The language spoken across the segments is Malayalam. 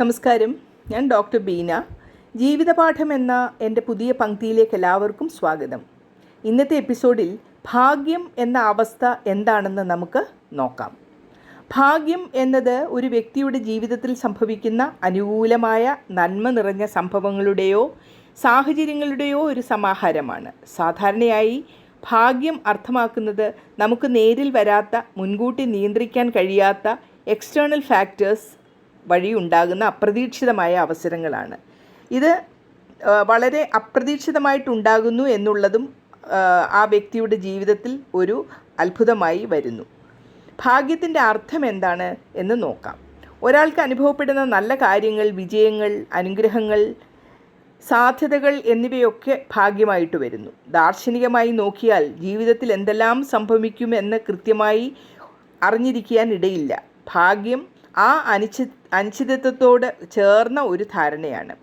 നമസ്കാരം. ഞാൻ ഡോക്ടർ ബീന. ജീവിതപാഠം എന്ന എന്റെ പുതിയ പങ്ക്തിയിലേക്ക് എല്ലാവർക്കും സ്വാഗതം. ഇന്നത്തെ എപ്പിസോഡിൽ ഭാഗ്യം എന്ന അവസ്ഥ എന്താണെന്ന് നമുക്ക് നോക്കാം. ഭാഗ്യം എന്നത് ഒരു വ്യക്തിയുടെ ജീവിതത്തിൽ സംഭവിക്കുന്ന അനുകൂലമായ നന്മ നിറഞ്ഞ സംഭവങ്ങളുടെയോ സാഹചര്യങ്ങളുടെയോ ഒരു സമാഹാരമാണ്. സാധാരണയായി ഭാഗ്യം അർത്ഥമാക്കുന്നത് നമുക്ക് നേരിൽ വരാത്ത മുൻകൂട്ടി നിയന്ത്രിക്കാൻ കഴിയാത്ത എക്സ്റ്റേണൽ ഫാക്ടേഴ്സ് വഴി ഉണ്ടാകുന്ന അപ്രതീക്ഷിതമായ അവസരങ്ങളാണ്. ഇത് വളരെ അപ്രതീക്ഷിതമായിട്ടുണ്ടാകുന്നു എന്നുള്ളതും ആ, വ്യക്തിയുടെ ജീവിതത്തിൽ ഒരു അത്ഭുതമായി വരുന്നു. ഭാഗ്യത്തിന്റെ അർത്ഥം എന്താണ് എന്ന് നോക്കാം. ഒരാൾക്ക് അനുഭവപ്പെടുന്ന നല്ല കാര്യങ്ങൾ വിജയങ്ങൾ അനുഗ്രഹങ്ങൾ സാധ്യതകൾ എന്നിവയൊക്കെ ഭാഗ്യമായിട്ട് വരുന്നു. ദാർശനികമായി നോക്കിയാൽ ജീവിതത്തിൽ എന്തെല്ലാം സംഭവിക്കുമെന്ന് കൃത്യമായി അറിഞ്ഞിരിക്കാൻ ഇടയില്ല ഭാഗ്യം ആ അനിശ്ചി അനിശ്ചിതത്വത്തോട് ചേർന്ന ഒരു ധാരണയാണ്.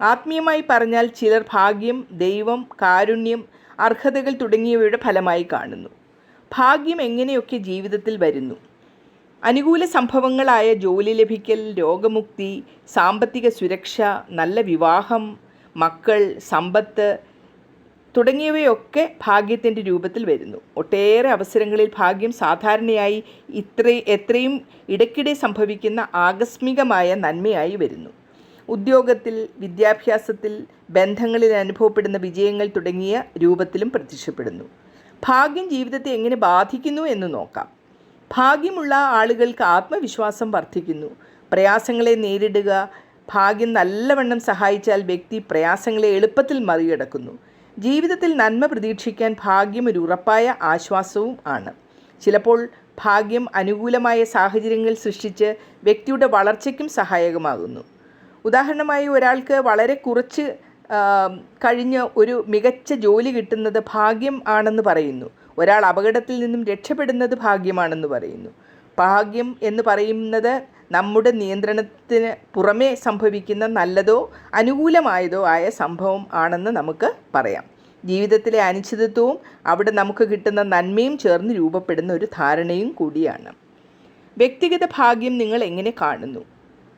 ആത്മീയമായി പറഞ്ഞാൽ ചിലർ ഭാഗ്യം ദൈവം കാരുണ്യം അർഹതകൾ തുടങ്ങിയവയുടെ ഫലമായി കാണുന്നു. ഭാഗ്യം എങ്ങനെയൊക്കെ ജീവിതത്തിൽ വരുന്നു? അനുകൂല സംഭവങ്ങളായ ജോലി ലഭിക്കൽ രോഗമുക്തി സാമ്പത്തിക സുരക്ഷ നല്ല വിവാഹം മക്കൾ സമ്പത്ത് തുടങ്ങിയവയൊക്കെ ഭാഗ്യത്തിന്റെ രൂപത്തിൽ വരുന്നു. ഒട്ടേറെ അവസരങ്ങളിൽ ഭാഗ്യം സാധാരണയായി ഇത്ര എത്രയും ഇടയ്ക്കിടെ സംഭവിക്കുന്ന ആകസ്മികമായ നന്മയായി വരുന്നു. ഉദ്യോഗത്തിൽ വിദ്യാഭ്യാസത്തിൽ ബന്ധങ്ങളിൽ അനുഭവപ്പെടുന്ന വിജയങ്ങൾ തുടങ്ങിയ രൂപത്തിലും പ്രത്യക്ഷപ്പെടുന്നു. ഭാഗ്യം ജീവിതത്തെ എങ്ങനെ ബാധിക്കുന്നു എന്ന് നോക്കാം. ഭാഗ്യമുള്ള ആളുകൾക്ക് ആത്മവിശ്വാസം വർദ്ധിക്കുന്നു. പ്രയാസങ്ങളെ നേരിടുക ഭാഗ്യം നല്ലവണ്ണം സഹായിച്ചാൽ വ്യക്തി പ്രയാസങ്ങളെ എളുപ്പത്തിൽ മറികടക്കുന്നു. ജീവിതത്തിൽ നന്മ പ്രതീക്ഷിക്കാൻ ഭാഗ്യം ഒരു ഉറപ്പായ ആശ്വാസവും ആണ്. ചിലപ്പോൾ ഭാഗ്യം അനുകൂലമായ സാഹചര്യങ്ങൾ സൃഷ്ടിച്ച് വ്യക്തിയുടെ വളർച്ചയ്ക്കും സഹായകമാകുന്നു. ഉദാഹരണമായി ഒരാൾക്ക് വളരെ കുറച്ച് കഴിഞ്ഞ് ഒരു മികച്ച ജോലി കിട്ടുന്നത് ഭാഗ്യം ആണെന്ന് പറയുന്നു. ഒരാൾ അപകടത്തിൽ നിന്നും രക്ഷപ്പെടുന്നത് ഭാഗ്യമാണെന്ന് പറയുന്നു. ഭാഗ്യം എന്ന് പറയുന്നത് നമ്മുടെ നിയന്ത്രണത്തിന് പുറമേ സംഭവിക്കുന്ന നല്ലതോ അനുകൂലമായതോ ആയ സംഭവം ആണെന്ന് നമുക്ക് പറയാം. ജീവിതത്തിലെ അനിശ്ചിതത്വവും അവിടെ നമുക്ക് കിട്ടുന്ന നന്മയും ചേർന്ന് രൂപപ്പെടുന്ന ഒരു ധാരണയും കൂടിയാണ്. വ്യക്തിഗത ഭാഗ്യം നിങ്ങൾ എങ്ങനെ കാണുന്നു?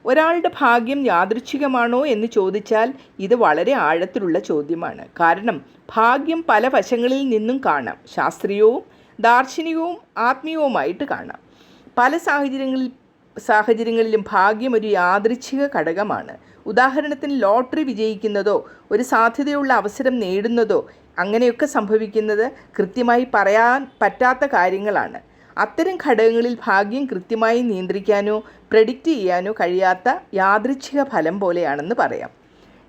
ഒരാളുടെ ഭാഗ്യം യാദൃച്ഛികമാണോ എന്ന് ചോദിച്ചാൽ ഇത് വളരെ ആഴത്തിലുള്ള ചോദ്യമാണ്. കാരണം ഭാഗ്യം പല വശങ്ങളിൽ നിന്നും കാണാം. ശാസ്ത്രീയവും ദാർശനികവും ആത്മീയവുമായിട്ട് കാണാം. പല സാഹചര്യങ്ങളിൽ സാഹചര്യങ്ങളിലും ഭാഗ്യം ഒരു യാദൃച്ഛിക ഘടകമാണ്. ഉദാഹരണത്തിന് ലോട്ടറി വിജയിക്കുന്നതോ ഒരു സാധ്യതയുള്ള അവസരം നേടുന്നതോ അങ്ങനെയൊക്കെ സംഭവിക്കുന്നത് കൃത്യമായി പറയാൻ പറ്റാത്ത കാര്യങ്ങളാണ്. അത്തരം ഘടകങ്ങളിൽ ഭാഗ്യം കൃത്യമായി നിയന്ത്രിക്കാനോ പ്രഡിക്റ്റ് ചെയ്യാനോ കഴിയാത്ത യാദൃച്ഛിക ഫലം പോലെയാണെന്ന് പറയാം.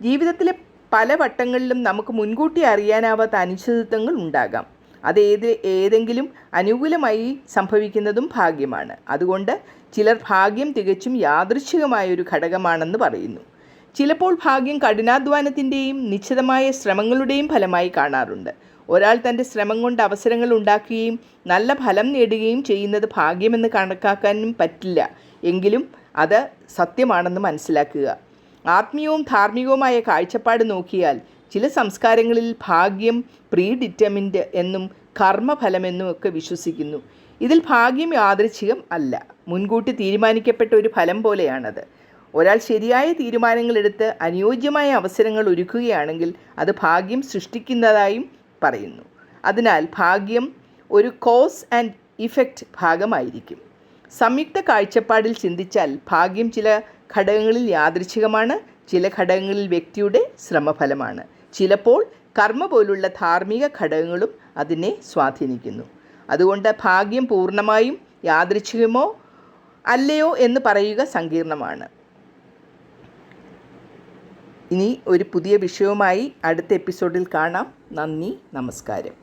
ജീവിതത്തിലെ പല വട്ടങ്ങളിലും നമുക്ക് മുൻകൂട്ടി അറിയാനാവാത്ത അനിശ്ചിതത്വങ്ങൾ ഉണ്ടാകാം. അത് ഏത് ഏതെങ്കിലും അനുകൂലമായി സംഭവിക്കുന്നതും ഭാഗ്യമാണ്. അതുകൊണ്ട് ചിലർ ഭാഗ്യം തികച്ചും യാദൃശികമായൊരു ഘടകമാണെന്ന് പറയുന്നു. ചിലപ്പോൾ ഭാഗ്യം കഠിനാധ്വാനത്തിന്റെയും നിശ്ചിതമായ ശ്രമങ്ങളുടെയും ഫലമായി കാണാറുണ്ട്. ഒരാൾ തന്റെ ശ്രമം കൊണ്ട് അവസരങ്ങൾ ഉണ്ടാക്കുകയും നല്ല ഫലം നേടുകയും ചെയ്യുന്നത് ഭാഗ്യമെന്ന് കണക്കാക്കാനും പറ്റില്ല. എങ്കിലും അത് സത്യമാണെന്ന് മനസ്സിലാക്കുക. ആത്മീയവും ധാർമ്മികവുമായ കാഴ്ചപ്പാട് നോക്കിയാൽ ചില സംസ്കാരങ്ങളിൽ ഭാഗ്യം പ്രീ ഡിറ്റർമിൻഡ് എന്നും കർമ്മഫലമെന്നും ഒക്കെ വിശ്വസിക്കുന്നു. ഇതിൽ ഭാഗ്യം യാദൃച്ഛികം അല്ല. മുൻകൂട്ടി തീരുമാനിക്കപ്പെട്ട ഒരു ഫലം പോലെയാണത്. ഒരാൾ ശരിയായ തീരുമാനങ്ങളെടുത്ത് അനുയോജ്യമായ അവസരങ്ങൾ ഒരുക്കുകയാണെങ്കിൽ അത് ഭാഗ്യം സൃഷ്ടിക്കുന്നതായും പറയുന്നു. അതിനാൽ ഭാഗ്യം ഒരു കോസ് ആൻഡ് ഇഫക്റ്റ് ഭാഗമായിരിക്കും. സംയുക്ത കാഴ്ചപ്പാടിൽ ചിന്തിച്ചാൽ ഭാഗ്യം ചില ഘടകങ്ങളിൽ യാദൃച്ഛികമാണ് ചില ഘടകങ്ങളിൽ വ്യക്തിയുടെ ശ്രമഫലമാണ്. ചിലപ്പോൾ കർമ്മ പോലുള്ള ധാർമ്മിക ഘടകങ്ങളും അതിനെ സ്വാധീനിക്കുന്നു. അതുകൊണ്ട് ഭാഗ്യം പൂർണമായും യാദൃച്ഛികമോ അല്ലയോ എന്ന് പറയുക സങ്കീർണമാണ്. ഇനി ഒരു പുതിയ വിഷയവുമായി അടുത്ത എപ്പിസോഡിൽ കാണാം. നന്ദി നമസ്കാരം.